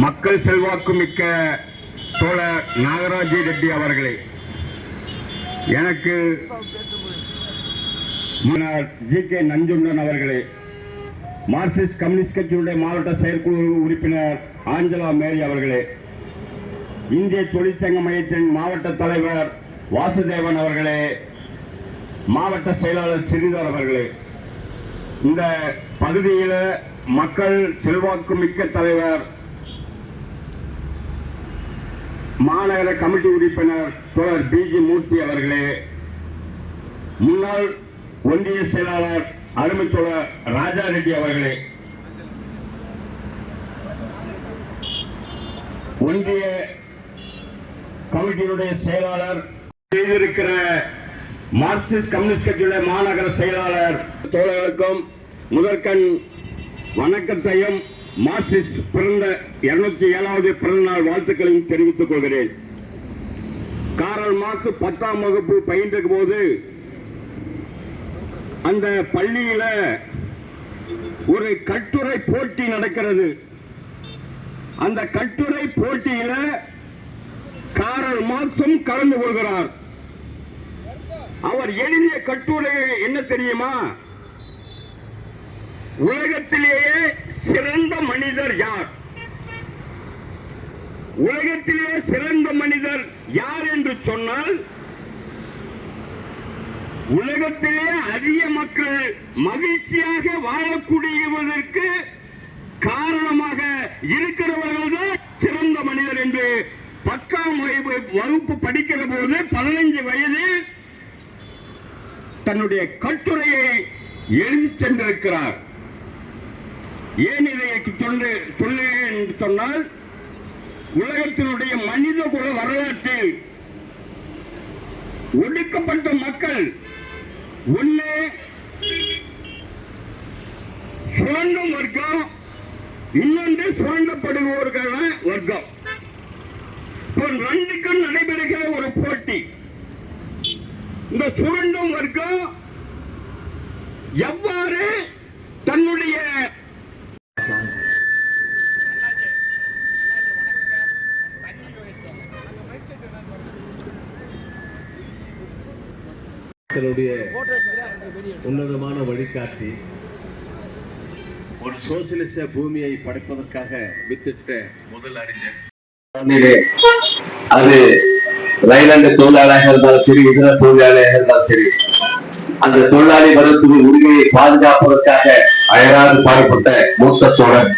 மக்கள் செல்வாக்கு மிக்க தோழர் நாகராஜ ரெட்டி அவர்களே எனக்கு ஜி கே நஞ்சுண்டன் அவர்களே மார்க்சிஸ்ட் கம்யூனிஸ்ட் கட்சியுடைய மாவட்ட செயற்குழு உறுப்பினர் ஆஞ்சலா மேரி அவர்களே இந்திய தொழிற்சங்க மையத்தின் மாவட்ட தலைவர் வாசுதேவன் அவர்களே மாவட்ட செயலாளர் சிறிதர் அவர்களே இந்த பகுதியில் மக்கள் செல்வாக்கு மிக்க தலைவர் மாநகர கமிட்டி உறுப்பினர் தோழர் பிஜி மூர்த்தி அவர்களே முன்னாள் ஒன்றிய செயலாளர் அருமை தோழர் ராஜா ரெட்டி அவர்களே ஒன்றிய கமிட்டியினுடைய செயலாளர் செய்திருக்கிற மார்க்சிஸ்ட் கம்யூனிஸ்ட் கட்சியுடைய மாநகர செயலாளர் தோழர்களுக்கும் முதற்கண் வணக்கத்தையும் மார்க்சிஸ்ட் பிறந்த இருநூத்தி ஏழாவது பிறந்த நாள் வாழ்த்துக்களையும் தெரிவித்துக் கொள்கிறேன். காரல் மார்க்ஸ் பத்தாம் வகுப்பு பயின்ற போது அந்த பள்ளியில ஒரு கட்டுரை போட்டி நடக்கிறது. அந்த கட்டுரை போட்டியில காரல் மார்க்சும் கலந்து கொள்கிறார். அவர் எழுதிய கட்டுரை என்ன தெரியுமா? உலகத்திலேயே சிறந்த மனிதர் யார்? உலகத்திலே சிறந்த மனிதர் யார் என்று சொன்னால் உலகத்திலே அதிக மக்கள் மகிழ்ச்சியாக வாழக்கூடியவதற்கு காரணமாக இருக்கிறவர்கள் தான் சிறந்த மனிதர் என்று பத்தாம் வகுப்பு படிக்கிற போது பதினைஞ்சு வயதில் தன்னுடைய கட்டுரையை எழுதி சென்றிருக்கிறார். ஏன் இதை தொண்டு சொல்லுகிறேன் என்று சொன்னால் உலகத்தினுடைய மனித குல வரலாற்றில் ஒடுக்கப்பட்ட மக்கள் ஒண்ணு சுரண்டும் வர்க்கம் இன்னொன்று சுரண்டப்படுபவர்களான வர்க்கம். இப்போ ரெண்டுக்கும் நடைபெறுகிற ஒரு போட்டி. இந்த சுரண்டும் வர்க்கம் எவ்வாறு தன்னுடைய மக்களுடைய உன்னதமான வழிகாட்டி ஒரு சோசியலிச பூமியை படைப்பதற்காக வித்திட்ட முதல் அறிஞர். அது ரயிலாண்டு தொழிலாளியாக இருந்தாலும் சரி இதர தொழிலாளியாக இருந்தாலும் சரி அந்த தொழிலாளி வர்க்கத்தின் உரிமையை பாதுகாப்பதற்காக அயராது பாடுபட்ட மூத்த தோழன்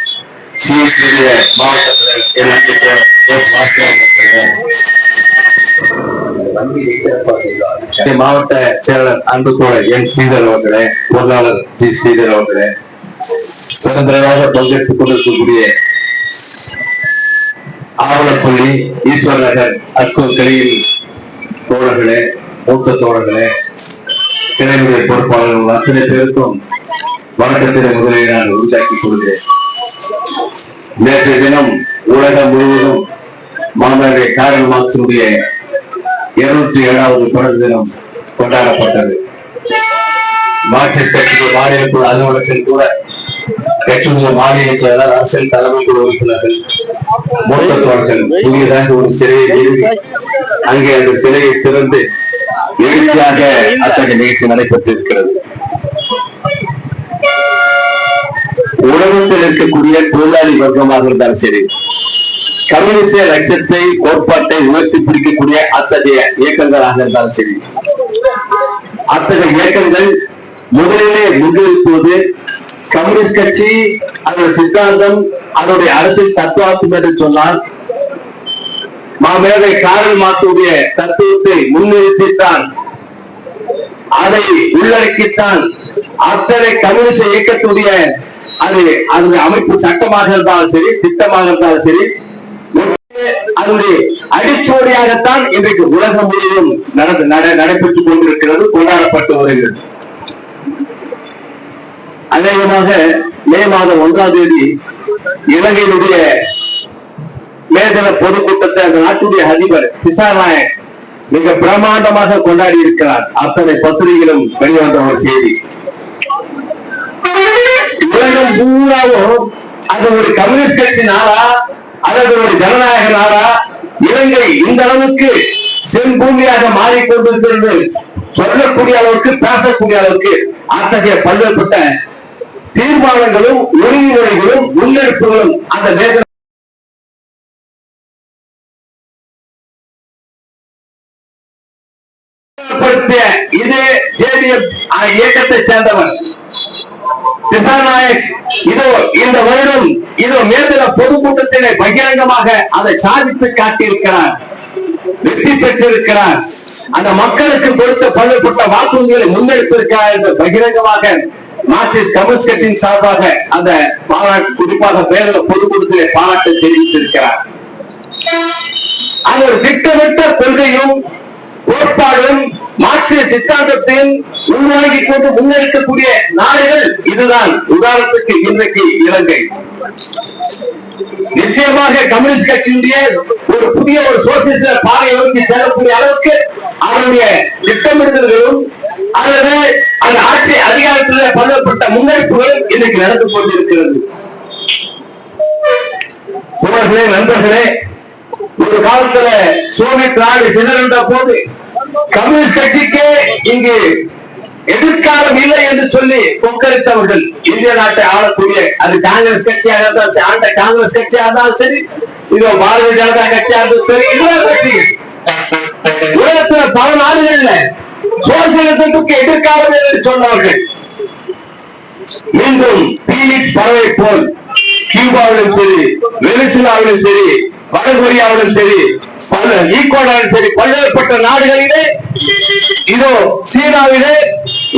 சிஎஸ்டிய மாவட்டத்தில் மாவட்ட செயலர் அன்பு தோழர் என் ஸ்ரீதர் அவர்களே பொருளாளர் ஜி ஸ்ரீதர் அவர்களே நிரந்தரமாக பங்கேற்றுக் கொண்டிருக்கக்கூடிய ஆவலப்பள்ளி ஈஸ்வர் நகர் அற்கூர் கிளையில் தோழர்களே மூத்த தோழர்களே கிளையுடைய பொறுப்பாளர்கள் அத்தனை பேருக்கும் வணக்கத்திலே முதலில் நான் உண்டாக்கிக் கொள்கிறேன். நேற்றைய தினம் உலகம் முழுவதும் மாணவர்கள் காரணமாக இருநூத்தி இருநூற்றி ஏழாவது பிறந்த தினம் கொண்டாடப்பட்டது. மார்க்சிஸ்ட் கட்சிக்கு மாநில குழு அலுவலகத்தில் கூட கட்சியுடைய மாநில செயலர் அரசியல் தலைமை குழு உறுப்பினர்கள் மூத்த தோழர்கள் புதியதாக ஒரு சிலையை நிறுவி அங்கே அந்த சிலையை திறந்து எழுச்சியாக அத்தகைய நிகழ்ச்சி நடைபெற்றிருக்கிறது. உலகத்தில் இருக்கக்கூடிய தொழிலாளி வர்க்கமாக இருந்தாலும் சரி கம்யூனிச லட்சத்தை கோட்பாட்டை உயர்த்தி பிடிக்கக்கூடிய அத்தகைய இயக்கங்களாக இருந்தாலும் சரி. அத்தகைய இயக்கங்கள் முதலிலே முன்னிறுத்துவது கம்யூனிஸ்ட் கட்சி அதோட சித்தாந்தம் அதனுடைய அரசியல் தத்துவார்த்தம் என்று சொன்னால் மாமேதை காரல் மார்க்சுடைய தத்துவத்தை முன்னிறுத்தித்தான் அதை உள்ளடக்கித்தான் அத்தனை கம்யூனிஸ்ட் இயக்கத்துடைய அது அந்த அமைப்பு சட்டமாக இருந்தாலும் சரி திட்டமாக இருந்தாலும் சரி அதனுடைய அடிச்சோடியாகத்தான் இன்றைக்கு உலகம் முழுவதும் நடந்து நட- நடைபெற்றுக் கொண்டிருக்கிறது கொண்டாடப்பட்டு வருகிறது. அநேகமாக மே மாதம் ஒன்றாம் தேதி இலங்கையினுடைய மேதள பொதுக்கூட்டத்தை அந்த நாட்டுடைய அதிபர் திசாநாயக் மிக பிரமாண்டமாக கொண்டாடி இருக்கிறார். அத்தனை பத்திரிகைகளும் வெளிவந்த ஒரு செய்தி. உலகம் பூராவும் அது ஒரு கம்யூனிஸ்ட் கட்சி நாளா அல்லது ஒரு ஜனநாயக நாடா இலங்கை இந்த அளவுக்கு செம்பூமியாக மாறிக்கொண்டிருக்கிறது. சொல்லக்கூடிய அளவுக்கு பேசக்கூடிய அளவுக்கு அத்தகைய பல்வேறுபட்ட தீர்மானங்களும் ஒழுங்குமுறைகளும் முன்னெடுப்புகளும் அந்த தேச இதே ஜேடிஎம் இயக்கத்தை சேர்ந்தவர். திசாநாயக் இதோ இந்த வருடம் இதோ மேல்தள பொதுக்கூட்டத்திலே பகிரங்கமாக அதை சாதித்து காட்டியிருக்கிறார். வெற்றி பெற்றிருக்கிறார். அந்த மக்களுக்கு கொடுத்த பல்வேறுபட்ட வாக்குறுதிகளை முன்னெடுப்பிருக்கிறார் என்று பகிரங்கமாக மார்க்சிஸ்ட் கம்யூனிஸ்ட் கட்சியின் சார்பாக அந்த பாராட்டு குறிப்பாக மேல்தள பொதுக்கூட்டத்திலே பாராட்டு தெரிவித்திருக்கிறார். அது ஒரு திட்டமிட்ட கொள்கையும் கோட்பாடும் மார்க்சிய சித்தாந்தத்தின் உருவாகி கொண்டு முன்னெடுக்கக்கூடிய நாடுகள் இதுதான். உதாரணத்துக்கு இன்றைக்கு இலங்கை. நிச்சயமாக கம்யூனிஸ்ட் கட்சியினுடைய ஒரு புதிய ஒரு சோசியலிச பாதையை நோக்கி செல்லக்கூடிய அளவுக்கு அவருடைய திட்டமிடுதல்களும் அல்லது அந்த ஆட்சி அதிகாரத்தில் பண்ணப்பட்ட முன்னெடுப்புகளும் இன்னைக்கு நடந்து கொண்டிருக்கிறது. தோழர்களே நண்பர்களே ஒரு காலத்துல சோவியத் நாடு சிதறின்ற போது கம்யூனிஸ்ட் கட்சிக்கு இங்கு எதிர்காலம் இல்லை என்று சொல்லி கொக்கரித்தவர்கள் இந்திய நாட்டை ஆளக்கூடிய அது காங்கிரஸ் கட்சியாக இருந்தாலும் சரி, ஆண்ட காங்கிரஸ் கட்சியாக இருந்தாலும் சரி இதோ பாரதிய ஜனதா கட்சியாக இருந்தாலும் சரி எல்லா கட்சி. உலகத்துல பல நாடுகள்ல சோசியலிசத்துக்கு எதிர்காலம் என்று சொன்னவர்கள். மீண்டும் பீனிக்ஸ் பறவை போல் கியூபாவிலும் சரி வெனிசுலாவிலும் சரி வடகொரியாவிலும் சரி பல சரி பல்வேறுபட்ட நாடுகளிலே இதோ சீனாவிலே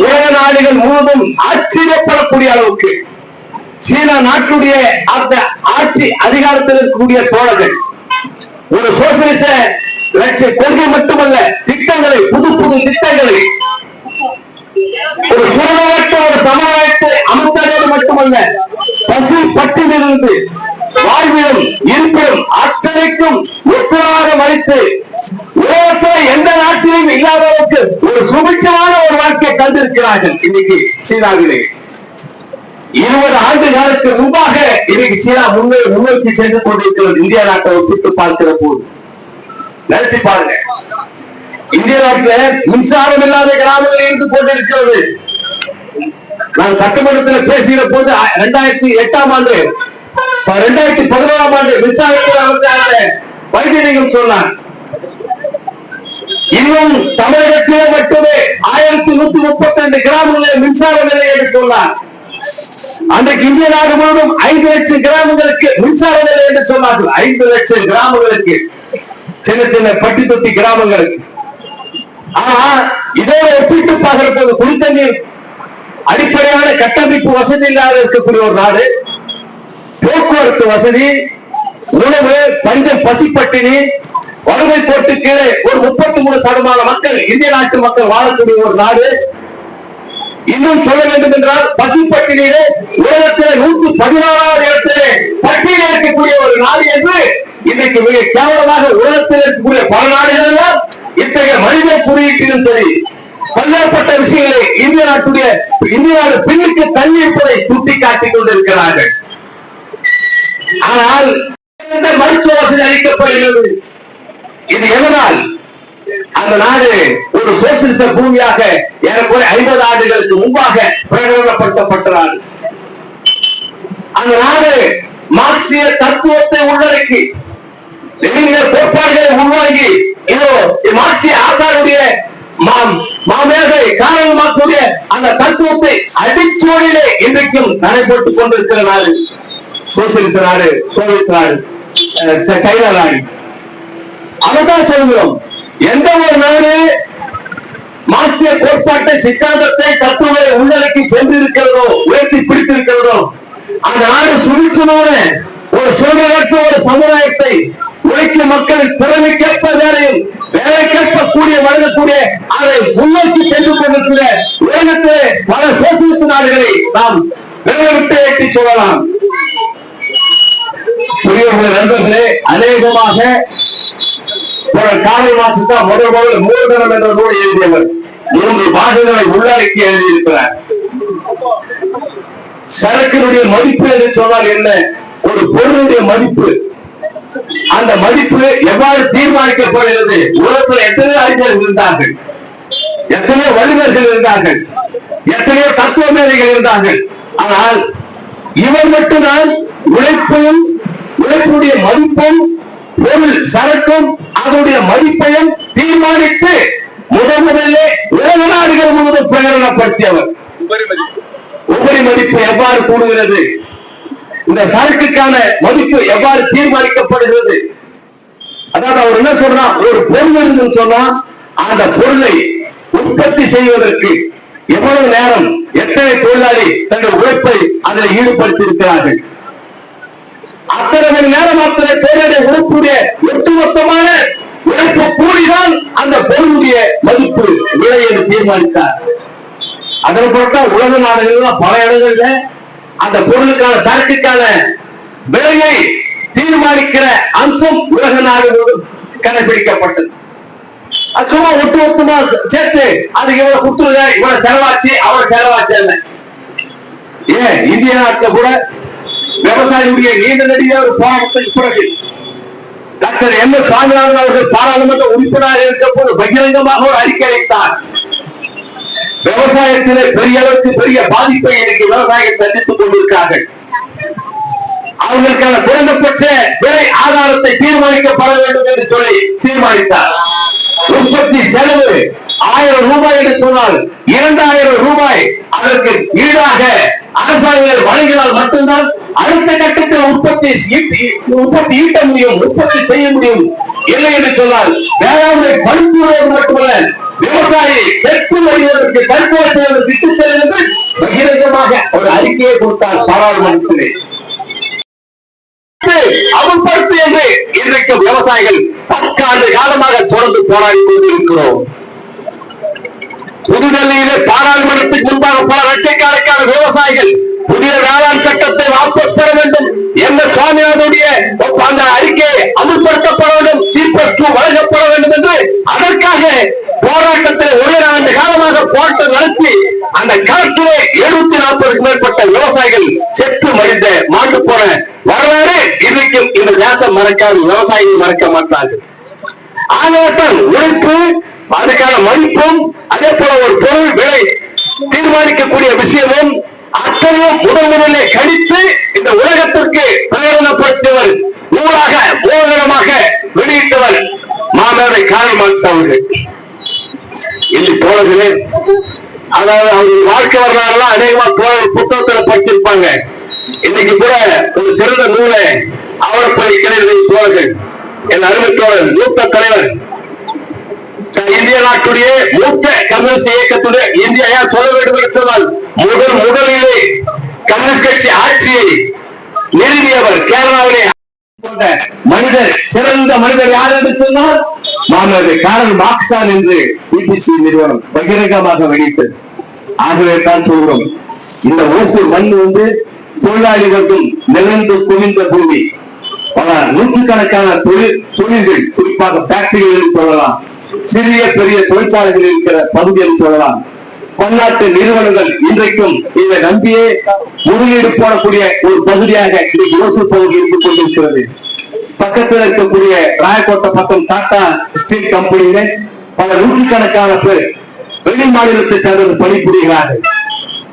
உலக நாடுகள் முழுவதும் ஆச்சரியப்படக்கூடிய அளவுக்கு சீனா நாட்டுடைய அந்த ஆட்சி அதிகாரத்தில் இருக்கக்கூடிய தோழர்கள். ஒரு சோசியலிச கொள்கை மட்டுமல்ல திட்டங்களை புது புது திட்டங்களை ஒரு சுரமற்ற ஒரு சமுதாயத்தை அமைத்ததோடு மட்டுமல்ல பசு பற்றிலிருந்து வாழ்விடம் இருப்பிடம் அத்தனைக்கும் உத்தரவாதம் அளித்து உலகத்தில் எந்த நாட்டிலும் இல்லாத அளவுக்கு ஒரு சுபிட்சமான ஒரு வாழ்க்கையை தந்திருக்கிறார்கள் இன்னைக்கு சீனாவிலே. இருபது ஆண்டு காலத்துக்கு முன்பாக இன்னைக்கு சீனா முன்னே முன்னோக்கி சென்று கொண்டிருக்கிறது. இந்திய நாட்டை ஒப்பிட்டு பார்க்கிற போது. நினைச்சு பாருங்க. இந்திய நாட்டுல மின்சாரம் இல்லாத கிராமங்கள் இருந்து கொண்டிருக்கிறது. நான் சட்டமன்றத்தில் பேசுகிற போது இரண்டாயிரத்தி எட்டாம் ஆண்டு ரெண்டாயிரத்தி பதினோராம் ஆண்டு மின்சாரத்தில் அமைச்சரான வைத்தியம் சொன்னார். இன்னும் தமிழகத்திலே மட்டுமே ஆயிரத்தி நூத்தி முப்பத்தி ரெண்டு கிராமங்களில் மின்சார இல்லை என்று சொன்னார். அன்றைக்கு இந்திய நாடு முழுவதும் ஐந்து லட்சம் கிராமங்களுக்கு மின்சார நிலை என்று சொன்னார்கள். ஐந்து லட்சம் கிராமங்களுக்கு. சின்ன சின்ன பட்டி தொட்டி கிராமங்களுக்கு. ஆனா இதோட ஒப்பிட்டு பார்க்கிற போது குடித்தண்ணீர் அடிப்படையான கட்டமைப்பு வசதி இல்லாத இருக்கக்கூடிய ஒரு நாடு. போக்குவரத்து வசதி உணவு பஞ்சம் பசிப்பட்டினி வறுமை போட்டு கீழே ஒரு முப்பத்தி மூணு சதமான மக்கள் இந்திய நாட்டு மக்கள் வாழக்கூடிய ஒரு நாடு. இன்னும் சொல்ல வேண்டும் என்றால் பசிப்பட்டினியிலே உலகத்தில் நூற்று பதினாறாவது இடத்திலே பட்டியலில் இருக்கக்கூடிய ஒரு நாடு என்று இன்றைக்கு மிக கேவலமாக உலகத்தில் இருக்கக்கூடிய பல நாடுகளெல்லாம் இத்தகைய மனித குறியீட்டிலும் சரி பல்வேறுபட்ட விஷயங்களை இந்திய நாட்டுடைய இந்திய நாடு பின்னுக்கு தள்ளி இருப்பதை சுட்டி காட்டிக் கொண்டிருக்கிறார்கள். ஆனால் மருத்துவ வசதி அளிக்கப்படுகிறது இது எதனால் அந்த நாடு ஒரு சோசியலிச பூமியாக ஏறக்குறைய ஐம்பது ஆண்டுகளுக்கு முன்பாக பிரகடனப்படுத்தப்பட்ட நாடு அந்த நாடு மார்க்சிய தத்துவத்தை உள்ளடக்கி கோட்பாடுகளை உள்வாங்கி இதோ மார்க்சிய ஆசாருடைய மாம் மாமேதை காரணம் மார்க்சுடைய அந்த தத்துவத்தை அடிச்சோடிலே இன்றைக்கும் நடைபெற்றுக் கொண்டிருக்கிற நாடு சோசியலிச நாடு சோவியத் நாடு அஹ், சைனா நாடு. அதைத்தான் சொல்கிறோம். எந்த ஒரு நாடு மார்க்சிய கோட்பாட்டை சித்தாந்தத்தை தத்துவங்களை உள்ளடக்கி சென்றிருக்கிறதோ உயர்த்தி பிடித்திருக்கிறதோ அந்த நாடு சுழிச்சமான ஒரு சூழ்நிலைக்கு ஒரு சமுதாயத்தை உழைக்கும் மக்களின் திறமைக்கேற்ப வேலையும் வேலைக்கேற்ப கூடிய வழங்கக்கூடிய அதை முன்னோக்கி சென்று கொண்டிருக்கிற உலகத்திலே பல சோசியலிச நாடுகளை நாம் விட்டு எட்டி சொல்லலாம். நண்பர்களே அநேகமாக காலை கார்ல் முதல் முதல் மூலதனம் என்ற நூல் எழுதியவர். மூன்று பாகங்களை உள்ளடக்கி எழுதியிருக்கிறார். சரக்கினுடைய மதிப்பு என்று சொன்னால் என்ன? ஒரு பொருளுடைய மதிப்பு. அந்த மதிப்பு எவ்வாறு தீர்மானிக்கப்படுகிறது உலகத்தில் எத்தனை அறிஞர்கள் இருந்தார்கள்? எத்தனையோ வல்லுநர்கள் இருந்தார்கள்? எத்தனையோ தத்துவ மேதைகள் இருந்தார்கள்? ஆனால் இவர் மட்டும்தான் உழைப்பும் உழைப்புடைய மதிப்பும் பொருள் சரக்கும் அதனுடைய மதிப்பையும் தீர்மானித்து முதன் முதல்ல உலக நாடுகள் முழுவதும் பிரகடனப்படுத்தியவர். உபரி மதிப்பு எவ்வாறு கூடுகிறது? இந்த சரக்குக்கான மதிப்பு எவ்வாறு தீர்மானிக்கப்படுகிறது? அதாவது அவர் என்ன சொல்றான் ஒரு பொருள் இருந்து சொன்னா அந்த பொருளை உற்பத்தி செய்வதற்கு எவ்வளவு நேரம் எத்தனை தொழிலாளி தங்கள் உழைப்பை அதில் ஈடுபடுத்தி இருக்கிறார்கள் அத்தனை மணி நேரம் அத்தனை பேருடைய உழைப்புடைய ஒட்டுமொத்தமான உழைப்பு கூடிதான் அந்த பொருளுடைய மதிப்பு விலையை தீர்மானித்தார். அதன் பொருட்டா உலக நாடுகள்ல பல இடங்கள்ல அந்த பொருளுக்கான சரக்குக்கான விலையை தீர்மானிக்கிற அம்சம் உலக நாடுகளோடு கடைபிடிக்கப்பட்டது. சும்மா ஒட்டு மொத்தமா சேர்த்து அதுக்கு இவ்வளவு கொடுத்துருங்க இவ்வளவு செலவாச்சு அவ்வளவு செலவாச்சு ஏன் இந்திய நாட்டில் கூட விவசாயியுடைய நீண்ட நெடிய ஒரு போராட்டத்துக்கு பிறகு டாக்டர் எம் எஸ் சுவாமிநாதன் அவர்கள் பாராளுமன்ற உறுப்பினராக இருக்க போது பகிரங்கமாக ஒரு அறிக்கை அளித்தார். விவசாயத்திலே பெரிய அளவுக்கு பெரிய பாதிப்பை இன்னைக்கு விவசாயிகள் சந்தித்துக் கொண்டிருக்கிறார்கள். அவர்களுக்கான குறைந்தபட்ச விலை ஆதாரத்தை தீர்மானிக்கப்பட வேண்டும் என்று சொல்லி தீர்மானித்தார். உற்பத்தி செலவு ஆயிரம் ரூபாய் என்று சொன்னால் இரண்டாயிரம் ரூபாய் அதற்கு ஈடாக அரசாங்க வழங்கினால் மட்டும்தான் அடுத்த கட்டத்தில் உற்பத்தி உற்பத்தி ஈட்ட முடியும் உற்பத்தி செய்ய முடியும் இல்லை என்று சொன்னால் வேளாண்மை பண்புள்ளவர் மட்டுமல்ல விவசாயி செத்து வருவதற்கு தற்கொலை செய்வதற்கு விட்டு செல்லும் என்று பகிரங்கமாக ஒரு அறிக்கையை கொடுத்தார் பாராளுமன்றத்திலே. அமல்படுத்து என்று இன்றைக்கு விவசாயிகள் பத்தாண்டு காலமாக தொடர்ந்து போராடி கொண்டிருக்கிறோம். புதுடெல்லியிலே பாராளுமன்றத்துக்கு முன்பாக பல லட்சக்கணக்கான விவசாயிகள் புதிய வேளாண் சட்டத்தை வாபஸ் பெற வேண்டும் என்ற சுவாமியாருடைய அந்த அறிக்கை அமுல்படுத்தப்பட வேண்டும் சீப்பர் வழங்கப்பட வேண்டும் என்று அதற்காக போராட்டத்தில் ஒரு ஆண்டு காலமாக போராட்டம் நடத்தி அந்த களத்திலே எழுபத்தி நாற்பதுக்கு மேற்பட்ட விவசாயிகள் செத்து மறைந்த மாட்டு போன வரலாறு இன்றைக்கும் இந்த தேசம் மறக்காது விவசாயிகள் மறக்க மாட்டார்கள். ஆகத்தான் உழைப்பு அதுக்கான மதிப்பும் அதே போல ஒரு பொருள் விலை தீர்மானிக்கக்கூடிய விஷயமும் அத்தனையும் முதல் முதலே கணித்து இந்த உலகத்திற்கு பிரகடனப்படுத்தியவர் நூலாக மூலகரமாக வெளியிட்டவர் மாமேதை காரல் அவர்கள் இல்லை தோழர்களே அதாவது அவங்க வாழ்க்கை வரலாறுலாம் அநேகமா தோழர் புத்தகத்துல படிச்சிருப்பாங்க. இன்னைக்கு கூட ஒரு சிறந்த நூலை ஆவணப்பள்ளி கிளைகளை தோழர்கள் என் அருமை தோழர் மூத்த தலைவர் இந்திய நாட்டுடைய மூத்த கம்யூனிஸ்ட் இயக்கத்துடைய இந்தியா ஏன் சொல்ல வேண்டும் என்று சொன்னால் முதல் முதலிலே கம்யூனிஸ்ட் கட்சி ஆட்சியை நிறுவியவர் கேரளாவிலே மனிதர் சிறந்த மனிதர் யார் என்று சொன்னால் மாணவர் காரல் மார்க்ஸ் என்று பிபிசி நிறுவனம் பகிரங்கமாக வெளியிட்டது. ஆகவே தான் சொல்கிறோம் இந்த ஓசூர் மண் வந்து தொழிலாளிகளுக்கும் நிறைந்து குவிந்த பூமி. பல நூற்றுக்கணக்கான தொழில் தொழில்கள் குறிப்பாக பேக்டரிகளில் சொல்லலாம். சிறிய பெரிய தொழிற்சாலைகள் இருக்கிற பகுதியில் சொல்லலாம். பன்னாட்டு நிறுவனங்கள் இன்றைக்கும் இதை நம்பியே முதலீடு போடக்கூடிய ஒரு பகுதியாக இன்னைக்கு ஓசூர் பகுதி இருந்து கொண்டிருக்கிறது. பக்கத்தில் இருக்கக்கூடிய ராயக்கோட்டை பக்கம் டாடா ஸ்டீல் கம்பெனியில பல நூற்றுக்கணக்கான பேர் வெளி மாநிலத்தை சேர்ந்தவர்கள் பணிபுரிகிறார்கள்.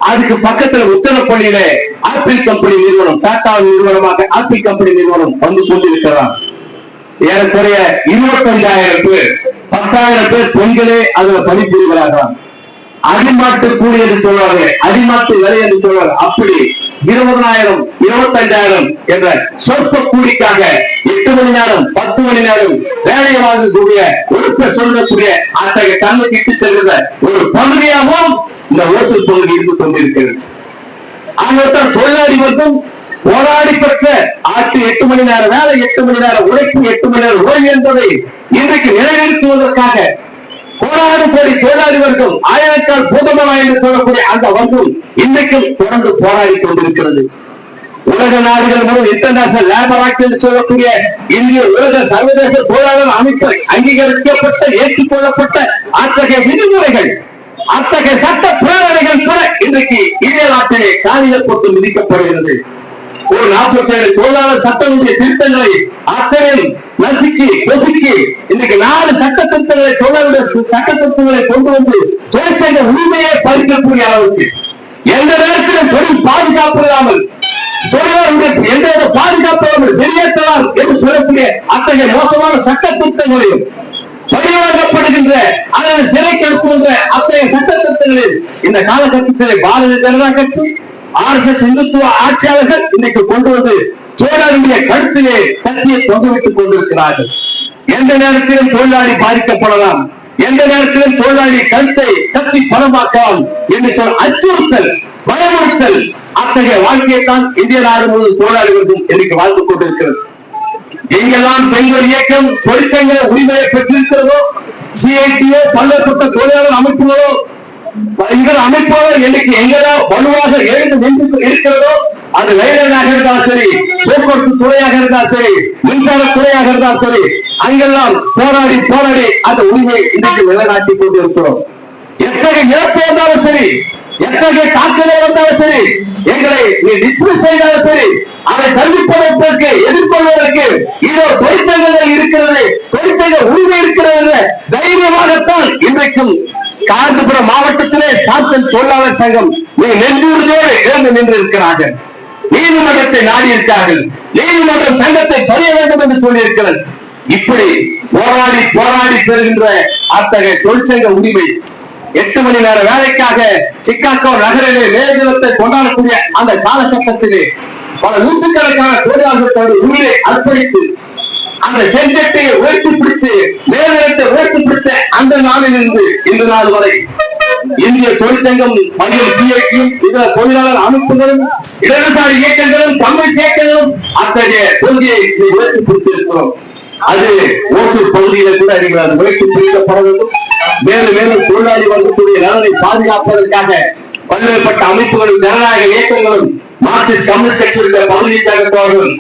அதுக்கு பக்கத்துல உத்தரப்பள்ளியில ஆப்பிள் கம்பெனி நிறுவனம் டாடா நிறுவனமாக ஆப்பிள் கம்பெனி நிறுவனம் வந்து கொண்டிருக்கிறார் ஏறக்குறைய இருபத்தஞ்சாயிரம் பேர் பத்தாயிரம் பேர் பெண்களே அதுல பணிபுரிகிறார்கள் அடிமாட்டு கூலி என்று சொல்வார்கள். அடிமாட்டு விலை என்று சொல்வார்கள் அப்படி இருபதனாயிரம் இருபத்தஞ்சாயிரம் என்ற சொற்ப கூலிக்காக எட்டு மணி நேரம் பத்து மணி நேரம் வேலை வாங்கக்கூடிய ஒழுக்க சொல்லக்கூடிய அத்தகைய தன்மைக்கு இட்டு செல்கிற ஒரு பகுதியாகவும் இந்த ஓசூர் பகுதி இருந்து கொண்டிருக்கிறது. ஆகியவற்றால் தொழிலாளி மட்டும் போராடி பெற்ற ஆட்டு எட்டு மணி நேரம் வேலை எட்டு மணி நேரம் உழைப்பு எட்டு மணி நேரம் ஓய்வு என்பதை இன்றைக்கு நிலைநிறுத்துவதற்காக போராடும் கோடி தொழிலாளி வர்க்கம் ஆயிரக்கால் பூதமலா என்று சொல்லக்கூடிய அந்த வர்க்கம் இன்றைக்கும் தொடர்ந்து போராடி கொண்டிருக்கிறது. உலக நாடுகள் மூலம் இன்டர்நேஷனல் லேபர் ஆக்ட் என்று சொல்லக்கூடிய இந்திய உலக சர்வதேச தொழிலாளர் அமைப்பு அங்கீகரிக்கப்பட்ட ஏற்றுக்கொள்ளப்பட்ட அத்தகைய விதிமுறைகள் அத்தகைய சட்ட பிரேரணைகள் கூட இன்றைக்கு இந்திய நாட்டிலே காலியில் போட்டு விதிக்கப்படுகிறது ஒரு நாற்பத்தி ஏழு தொழிலாளர் சட்டங்களுடைய திருத்தங்களை அத்தனை நசுக்கி பொசுக்கி இன்னைக்கு நாலு சட்ட திருத்தங்களை தொழிலாளர் சட்ட திருத்தங்களை கொண்டு வந்து தொழிற்சங்க உரிமையை பறிக்கக்கூடிய அளவுக்கு எந்த நேரத்திலும் தொழில் பாதுகாப்பு இல்லாமல் தொழிலாளர்களுக்கு எந்த வித பாதுகாப்பு இல்லாமல் வெளியேற்றலாம் என்று சொல்லக்கூடிய அத்தகைய மோசமான சட்ட திருத்தங்களையும் பழிவாங்கப்படுகின்ற அல்லது சிறைக்கு அனுப்புகின்ற அத்தகைய சட்ட திருத்தங்களில் இந்த காலகட்டத்திலே பாரதிய ஜனதா கட்சி ஆர் எஸ் எஸ் இந்துத்துவ ஆட்சியாளர்கள் இன்னைக்கு கொண்டு வந்து தொழிலாளியுடைய கருத்திலே கத்தியை தொங்கவிட்டுக் கொண்டிருக்கிறார்கள். எந்த நேரத்திலும் தொழிலாளி பாதிக்கப்படலாம். எந்த நேரத்திலும் தொழிலாளி கருத்தை கத்தி பணமாக்கலாம் என்று சொல் அச்சுறுத்தல் பயமுறுத்தல் அத்தகைய வாழ்க்கையை தான் இந்திய நாடு முழுவதும் தொழிலாளிகளுக்கும் இன்னைக்கு வாழ்ந்து கொண்டிருக்கிறது. எங்கெல்லாம் செங்கல் இயக்கம் தொழிற்சங்க உரிமையை பெற்றிருக்கிறதோ சிஐடிஓ பல்வேறுபட்ட தொழிலாளர் அமைப்புகளோ இவர் அமைப்பாளர் இன்னைக்கு எங்கெல்லாம் வலுவாக எழுந்து நின்று இருக்கிறதோ அது ரயிலாக இருந்தாலும் சரி போக்குவரத்து துறையாக இருந்தாலும் சரி மின்சார துறையாக இருந்தாலும் சரி அங்கெல்லாம் போராடி போராடி அந்த உரிமையை இன்றைக்கு நிலைநாட்டிக் கொண்டிருக்கிறோம். எத்தகைய இழப்பு வந்தாலும் சரி எத்தகைய தாக்குதல் வந்தாலும் சரி எங்களை நீ டிஸ்மிஸ் செய்தாலும் சரி அதை சந்திப்பதற்கு எதிர்கொள்வதற்கு இதோ தொழிற்சங்கங்கள் இருக்கிறது தொழிற்சங்க உரிமை இருக்கிறது தைரியமாகத்தான் இன்றைக்கும் காஞ்சிபுரம் மாவட்டத்திலே சாத்தன் தொழிலாளர் சங்கம் நீ இழந்து நின்றிருக்கிறார்கள். நீதிமன்றத்தை நாடி இருக்கிறார்கள் நீதிமன்றம் சங்கத்தை பறிய வேண்டும் என்று சொல்லியிருக்கிறது. இப்படி போராடி போராடி பெறுகின்ற அத்தகைய தொழிற்சங்க உரிமை எட்டு மணி நேர வேலைக்காக சிக்காகோ நகரிலே மே தினத்தை கொண்டாடக்கூடிய அந்த காலகட்டத்திலே பல நூற்றுக்கணக்கான தொழிலாளர்கள் தனது உயிரை அர்ப்பணித்து அந்த செஞ்சட்டை உயர்த்தி பிடித்து மேலிடத்தை உயர்த்தி பிடித்த அந்த நாளிலிருந்து இந்த நாள் வரை இந்திய தொழிற்சங்கம் பல்வேறு சிஐடியும் இதர தொழிலாளர் அமைப்புகளும் இடதுசாரி இயக்கங்களும் தமிழ் இயக்கங்களும் அத்தகைய கொள்கையை உயர்த்தி பிடித்திருக்கிறோம். அது ஓசூர் பகுதியில கூட நீங்கள் அது உயர்த்தி பிடிக்கப்பட வேண்டும். மேலும் மேலும் தொழிலாளி வர்க்கத்துடைய நலனை பாதுகாப்பதற்காக பல்வேறுபட்ட அமைப்புகளும் ஜனநாயக இயக்கங்களும் மார்க்சிஸ்ட் கம்யூனிஸ்ட் கட்சியுடைய பகுதியை சார்ந்தவர்களும்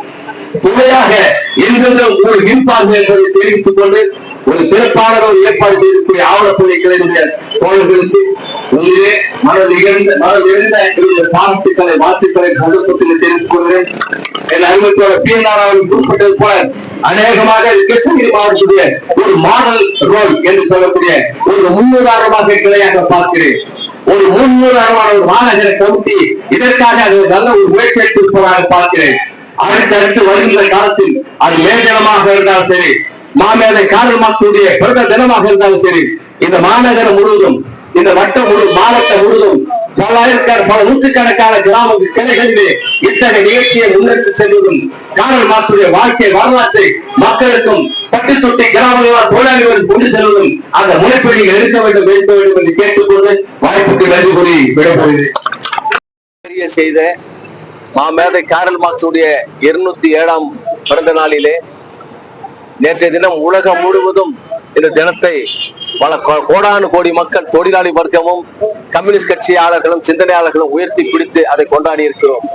துணையாக எங்கெல்லாம் ஒரு இருப்பார்கள் என்பதை தெரிவித்துக் கொண்டு ஒரு சிறப்பான ஒரு ஏற்பாடு செய்திருக்கிற ஆவணப்பள்ளி கிளையுடைய தோழர்களுக்கு உண்மையிலே மன நிகழ்ந்த மன எழுந்த என்னுடைய பாராட்டுக்களை வாழ்த்துக்களை சந்தர்ப்பத்தில் தெரிவித்துக் கொள்கிறேன். என் அருமத்தோட பி. என். அவர்கள் குறிப்பிட்டது போல அநேகமாக கிருஷ்ணகிரி மாவட்டத்துடைய ஒரு மாடல் ரோல் என்று சொல்லக்கூடிய ஒரு முன்னுதாரணமாக கிளையாக பார்க்கிறேன். ஒரு முன்னுதாரணமான ஒரு மாநகர கமிட்டி இதற்காக அது நல்ல ஒரு முயற்சி எடுத்திருப்பதாக பார்க்கிறேன். அடுத்தடுத்து வருகின்ற காலத்தில் அது மே தினமாக இருந்தாலும் சரி மாமேதை காதல் மாத்துடைய பிறந்த தினமாக இருந்தாலும் சரி இந்த மாநகரம் முழுவதும் இந்த வட்டம் முழு மாவட்டம் முழுவதும் பல்லாயிரக்கான பல நூற்றுக்கணக்கான கிராம கிளைகளிலே இத்தகைய நிகழ்ச்சியை முன்னெடுத்து செல்வதும் காணல் மாற்றுடைய வாழ்க்கை வரலாற்றை மக்களுக்கும் பட்டு தொட்டி கிராமங்களால் தொழிலாளிகளுக்கு கொண்டு செல்வதும் அந்த முனைப்பணிகள் எடுக்க வேண்டும் எடுக்க வேண்டும் என்று கேட்டுக்கொண்டு வாய்ப்புக்கு நன்றி கூறி விடப்படுகிறேன் செய்த மாமேதை காரல் மார்க்ஸுடைய இருநூத்தி ஏழாம் பிறந்த நாளிலே நேற்றைய தினம் உலகம் முழுவதும் இந்த தினத்தை பல கோடானு கோடி மக்கள் தொழிலாளி வர்க்கமும் கம்யூனிஸ்ட் கட்சியாளர்களும் சிந்தனையாளர்களும் உயர்த்தி பிடித்து அதை கொண்டாடி இருக்கிறோம்.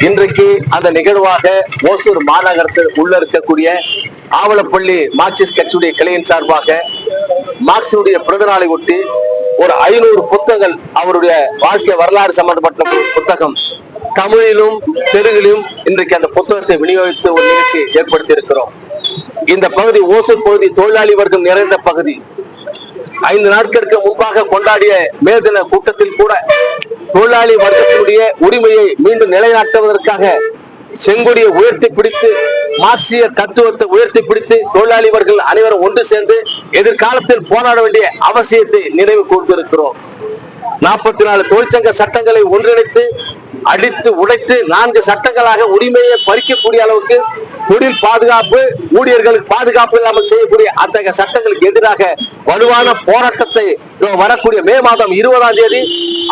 இன்றைக்கு அந்த நிகழ்வாக ஓசூர் மாநகரத்தில் உள்ள இருக்கக்கூடிய ஆவலப்பள்ளி மார்க்சிஸ்ட் கட்சியுடைய கிளையின் சார்பாக மார்க்சினுடைய பிறந்த நாளை ஒட்டி ஒரு ஐநூறு புத்தகங்கள் அவருடைய வாழ்க்கை வரலாறு சம்பந்தப்பட்ட புத்தகம் தமிழிலும் தெலுங்கிலும் இன்றைக்கு அந்த புத்தகத்தை விநியோகித்து ஒரு நிகழ்ச்சியை ஏற்படுத்தி இருக்கிறோம் இந்த பகுதி ஓசூர் பகுதி தொழிலாளி வர்க்கம் நிறைந்த பகுதி. ஐந்து நாட்களுக்கு முன்பாக கொண்டாடிய மேதின கூட்டத்தில் கூட தொழிலாளி வர்க்கத்தினுடைய உரிமையை மீண்டும் நிலைநாட்டுவதற்காக செங்கொடியை உயர்த்தி பிடித்து மார்க்சிய தத்துவத்தை உயர்த்தி பிடித்து தொழிலாளி வர்கள் அனைவரும் ஒன்று சேர்ந்து எதிர்காலத்தில் போராட வேண்டிய அவசியத்தை நினைவு கூர்ந்திருக்கிறோம். நாற்பத்தி நாலு தொழிற்சங்க சட்டங்களை ஒன்றிணைத்து அடித்து உடைத்து நான்கு சட்டங்களாக உரிமையை பறிக்கக்கூடிய அளவுக்கு தொழில் பாதுகாப்பு ஊழியர்களுக்கு பாதுகாப்பு இல்லாமல் செய்யக்கூடிய அத்தகைய சட்டங்களுக்கு எதிராக வலுவான போராட்டத்தை வரக்கூடிய மே மாதம் இருபதாம் தேதி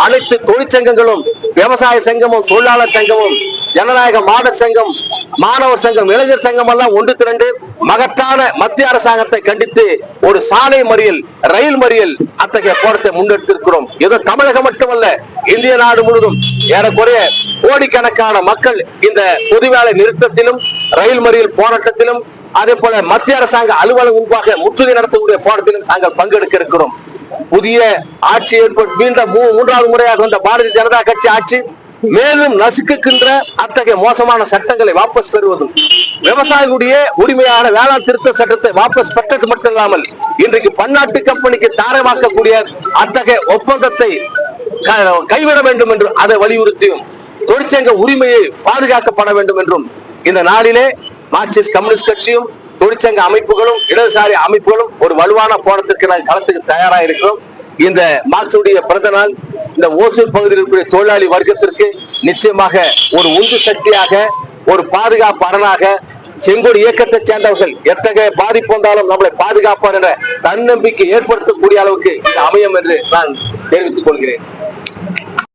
அனைத்து தொழிற்சங்கங்களும் விவசாய சங்கமும் தொழிலாளர் சங்கமும் ஜனநாயக மாடர் சங்கம் மாணவர் சங்கம் இளைஞர் சங்கம் எல்லாம் ஒன்று திரண்டு மகத்தான மத்திய அரசாங்கத்தை கண்டித்து ஒரு சாலை மறியல் ரயில் மறியல் அத்தகைய போராட்டத்தை முன்னெடுத்திருக்கிறோம். ஏதோ தமிழகம் மட்டுமல்ல இந்திய நாடு முழுவதும் ஏறக்குறைய கோடிக்கணக்கான மக்கள் இந்த பொதுவேலை நிறுத்தத்திலும் ரயில் மறியல் போராட்டத்திலும் அதே போல மத்திய அரசாங்க அலுவலகம் முன்பாக முற்றுகை நடத்தக்கூடிய போராட்டத்திலும் நாங்கள் பங்கெடுக்க இருக்கிறோம். புதிய ஆட்சி ஏற்பட்டு மீண்டும் மூ- மூன்றாவது முறையாக வந்த பாரதிய ஜனதா கட்சி ஆட்சி மேலும் நசுக்குகின்ற அத்தகைய மோசமான சட்டங்களை வாபஸ் பெறுவதும் விவசாயிகளுடைய உரிமையான வேளாண் திருத்த சட்டத்தை வாபஸ் பெற்றது மட்டும் இல்லாமல் இன்றைக்கு பன்னாட்டு கம்பெனிக்கு தாரமாக்கக்கூடிய அத்தகைய ஒப்பந்தத்தை கைவிட வேண்டும் என்று அதை வலியுறுத்தியும் தொழிற்சங்க உரிமையை பாதுகாக்கப்பட வேண்டும் என்றும் இந்த நாளிலே மார்க்சிஸ்ட் கம்யூனிஸ்ட் கட்சியும் தொழிற்சங்க அமைப்புகளும் இடதுசாரி அமைப்புகளும் ஒரு வலுவான போராட்டத்திற்கு நாங்கள் களத்துக்கு தயாராக இருக்கிறோம். இந்த மார்க்சுடைய பிறந்த நாள் இந்த ஓசூர் பகுதியில் இருக்கக்கூடிய தொழிலாளி வர்க்கத்திற்கு நிச்சயமாக ஒரு உந்து சக்தியாக ஒரு பாதுகாப்பு அரணாக செங்கோடு இயக்கத்தை சேர்ந்தவர்கள் எத்தகைய பாதிப்பு வந்தாலும் நம்மளை பாதுகாப்பார் என்ற தன்னம்பிக்கை ஏற்படுத்தக்கூடிய அளவுக்கு அமையும் என்று நான் தெரிவித்துக் கொள்கிறேன்.